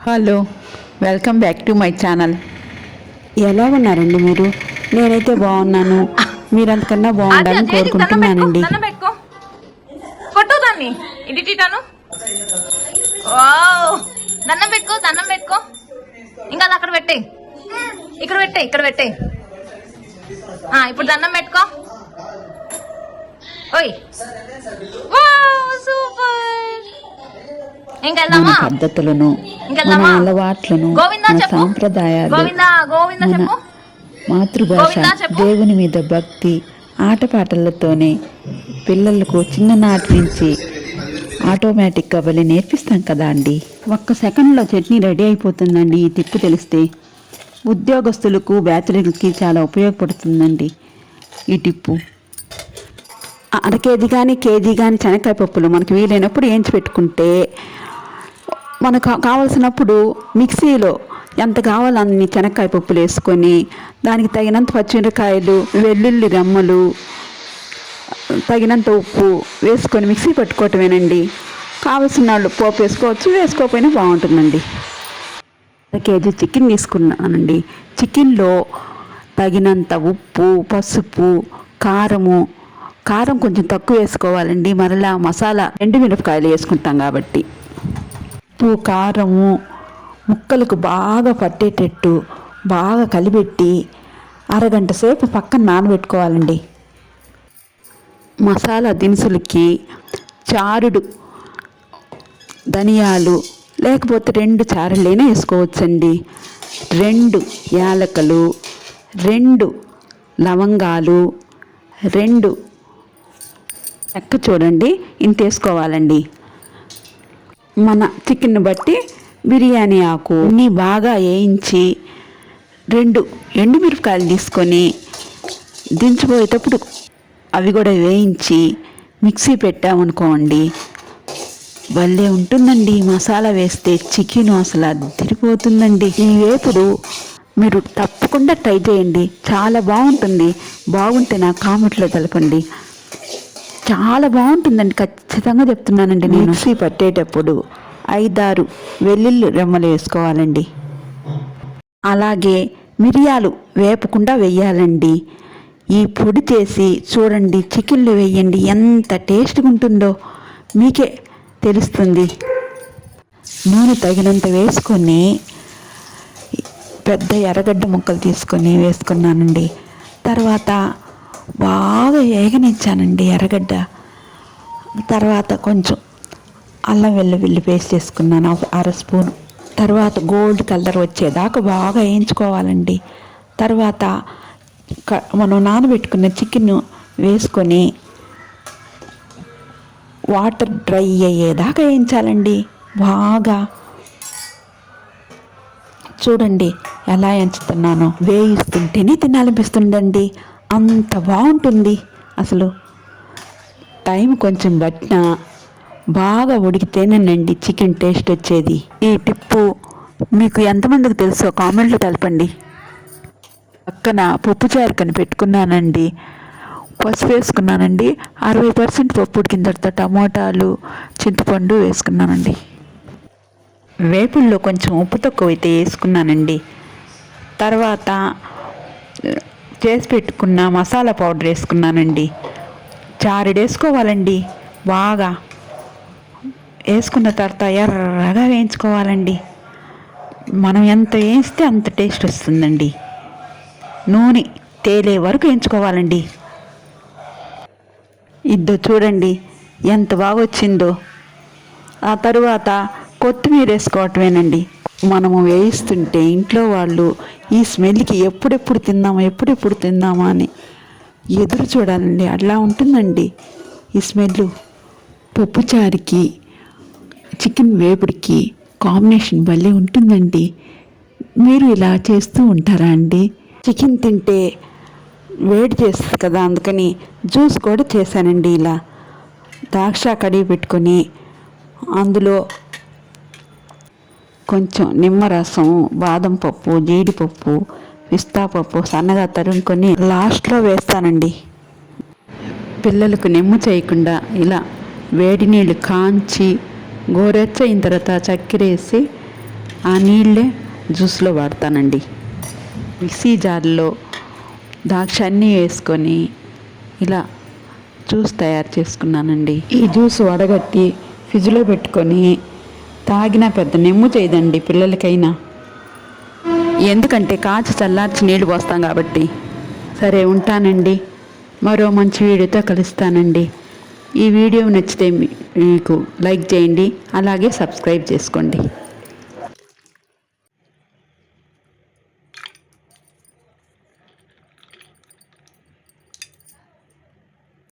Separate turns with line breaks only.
Hello welcome back to my channel
ఎలా ఉన్నారండి మీరు? నేనైతే బాగున్నాను. మీరంతకన్నా
అది
బాగుండాలని కోరుకుంటున్నానండి.
కొట్టు దాన్ని. వావ్. దండం పెట్టుకో దండం పెట్టుకో. ఇంకా అది అక్కడ పెట్టే ఇక్కడ పెట్టే ఇక్కడ పెట్టే ఆ ఇప్పుడు దండం పెట్టుకో. ఓయ్. సూపర్.
మన పద్ధతులను మన? అలవాట్లను
గోవిందా
మన
చెప్పు.
సాంప్రదాయాలు
గోవిందా గోవిందా
మన
చెప్పు
మాతృభాష. దేవుని మీద భక్తి ఆటపాటలతోనే పిల్లలకు చిన్ననాటి నుంచి ఆటోమేటిక్గా బలి నేర్పిస్తాం కదా అండి
ఒక్క సెకండ్లో చట్నీ రెడీ అయిపోతుందండి ఈ టిప్పు తెలిస్తే ఉద్యోగస్తులకు బ్యాచులర్కి చాలా ఉపయోగపడుతుందండి ఈ టిప్పు అర కేజీ కానీ కేజీ కానీ శనక్కాయ పప్పులు మనకి వీలైనప్పుడు వేయించి పెట్టుకుంటే మనకు కావలసినప్పుడు మిక్సీలో ఎంత కావాలో అన్ని శనక్కాయ పప్పులు వేసుకొని దానికి తగినంత పచ్చిమిరకాయలు వెల్లుల్లి రెమ్మలు తగినంత ఉప్పు వేసుకొని మిక్సీ పట్టుకోవటమేనండి. కావలసిన వాళ్ళు పోపు వేసుకోవచ్చు వేసుకోకపోయినా బాగుంటుందండి. కేజీ చికెన్ తీసుకున్నానండి. చికెన్లో తగినంత ఉప్పు పసుపు కారము కారం కొంచెం తక్కువ వేసుకోవాలండి. మరలా మసాలా ఎండు మిరపకాయలు వేసుకుంటాం కాబట్టి. ఉప్పు కారము ముక్కలకు బాగా పట్టేటట్టు బాగా కలిపెట్టి అరగంట సేపు పక్కన నానబెట్టుకోవాలండి. మసాలా దినుసులకి చారుడు ధనియాలు లేకపోతే రెండు చారులైనా వేసుకోవచ్చండి. రెండు యాలకలు రెండు లవంగాలు రెండు చెక్క చూడండి ఇంత వేసుకోవాలండి. మన చికెన్ బట్టి బిర్యానీ ఆకు. బాగా వేయించి రెండు ఎండుమిరపకాయలు తీసుకొని దించిపోయేటప్పుడు అవి కూడా వేయించి మిక్సీ పెట్టామనుకోండి భలే ఉంటుందండి. మసాలా వేస్తే చికెన్ అసలు అదిరిపోతుందండి. ఈ వేపుడు మీరు తప్పకుండా ట్రై చేయండి. చాలా బాగుంటుంది. బాగుంటే నా కామెంట్లో తెలపండి. చాలా బాగుంటుందండి ఖచ్చితంగా చెప్తున్నానండి నేను. మిక్సీ పట్టేటప్పుడు ఐదారు వెల్లుల్లి రెమ్మలు వేసుకోవాలండి. అలాగే మిరియాలు వేపకుండా వెయ్యాలండి ఈ పొడి చేసి చూడండి చికెన్లో వేయండి ఎంత టేస్ట్గా ఉంటుందో మీకే తెలుస్తుంది. నూనె తగినంత వేసుకొని పెద్ద ఎర్రగడ్డ ముక్కలు తీసుకొని వేసుకున్నానండి. తర్వాత బాగా వేగనిచ్చానండి ఎర్రగడ్డ. తర్వాత కొంచెం అల్లం వెల్లుల్లి పేస్ట్ వేసుకున్నాను ఒక అర స్పూన్. తర్వాత గోల్డ్ కలర్ వచ్చేదాకా బాగా వేయించుకోవాలండి. తర్వాత క- మనం నానబెట్టుకున్న చికెన్ వేసుకొని వాటర్ డ్రై అయ్యేదాకా వేయించాలండి. బాగా. చూడండి ఎలా ఎంచుతున్నానో వేయిస్తుంటేనే తినాలనిపిస్తుందండి. అంత బాగుంటుంది. అసలు టైం కొంచెం పట్టినా బాగా ఉడికితేనేనండి చికెన్ టేస్ట్ వచ్చేది. ఈ టిప్పు మీకు ఎంతమందికి తెలుసో కామెంట్లో తెలపండి. పక్కన పప్పుచారు కని పెట్టుకున్నానండి. పసుపు వేసుకున్నానండి. అరవై పర్సెంట్ పప్పు ఉడికిన తర్వాత టమోటాలు చింతపండు వేసుకున్నానండి. వేపుల్లో కొంచెం ఉప్పు తక్కువ అయితే వేసుకున్నానండి. తర్వాత చేసి పెట్టుకున్న మసాలా పౌడర్ వేసుకున్నానండి. చారుడు వేసుకోవాలండి. బాగా వేసుకున్న తర్వాత ఎర్రగా వేయించుకోవాలండి. మనం ఎంత వేస్తే అంత టేస్ట్ వస్తుందండి. నూనె తేలే వరకు వేయించుకోవాలండి. ఇద్దో చూడండి ఎంత బాగా వచ్చిందో ఆ తరువాత కొత్తిమీర వేసుకోవటమేనండి. మనము వేయిస్తుంటే ఇంట్లో వాళ్ళు ఈ స్మెల్కి ఎప్పుడెప్పుడు తిందామా ఎప్పుడెప్పుడు తిందామా అని ఎదురు చూడాలండి. అట్లా ఉంటుందండి. ఈ స్మెల్ పప్పుచారుకి చికెన్ వేపుడికి కాంబినేషన్ భలే ఉంటుందండి. మీరు ఇలా చేస్తూ ఉంటారా అండి? చికెన్ తింటే వేడి చేస్తుంది కదా అందుకని జ్యూస్ కూడా చేశానండి ఇలా. ద్రాక్ష కడిగి పెట్టుకొని అందులో కొంచెం నిమ్మరసం బాదం పప్పు జీడిపప్పు పిస్తా పప్పు సన్నగా తరుముకొని లాస్ట్లో వేస్తానండి. పిల్లలకు నిమ్మ చేయకుండా ఇలా వేడి నీళ్ళు కాంచి గోరెచ్చ అయిన తర్వాత చక్కెర వేసి ఆ నీళ్ళే జ్యూస్లో వాడతానండి. మిక్సీ జార్లో ద్రాక్ష అన్నీ వేసుకొని ఇలా జ్యూస్ తయారు చేసుకున్నానండి.
ఈ జ్యూస్ వడగట్టి ఫ్రిడ్జ్లో పెట్టుకొని తాగినా పెద్ద నెమ్ము చేయదండి పిల్లలకైనా.
ఎందుకంటే కాచి చల్లార్చి నీళ్ళు పోస్తాం కాబట్టి.
సరే ఉంటానండి. మరో మంచి వీడియోతో కలుస్తానండి.
ఈ వీడియో నచ్చితే మీకు లైక్ చేయండి అలాగే సబ్స్క్రైబ్ చేసుకోండి.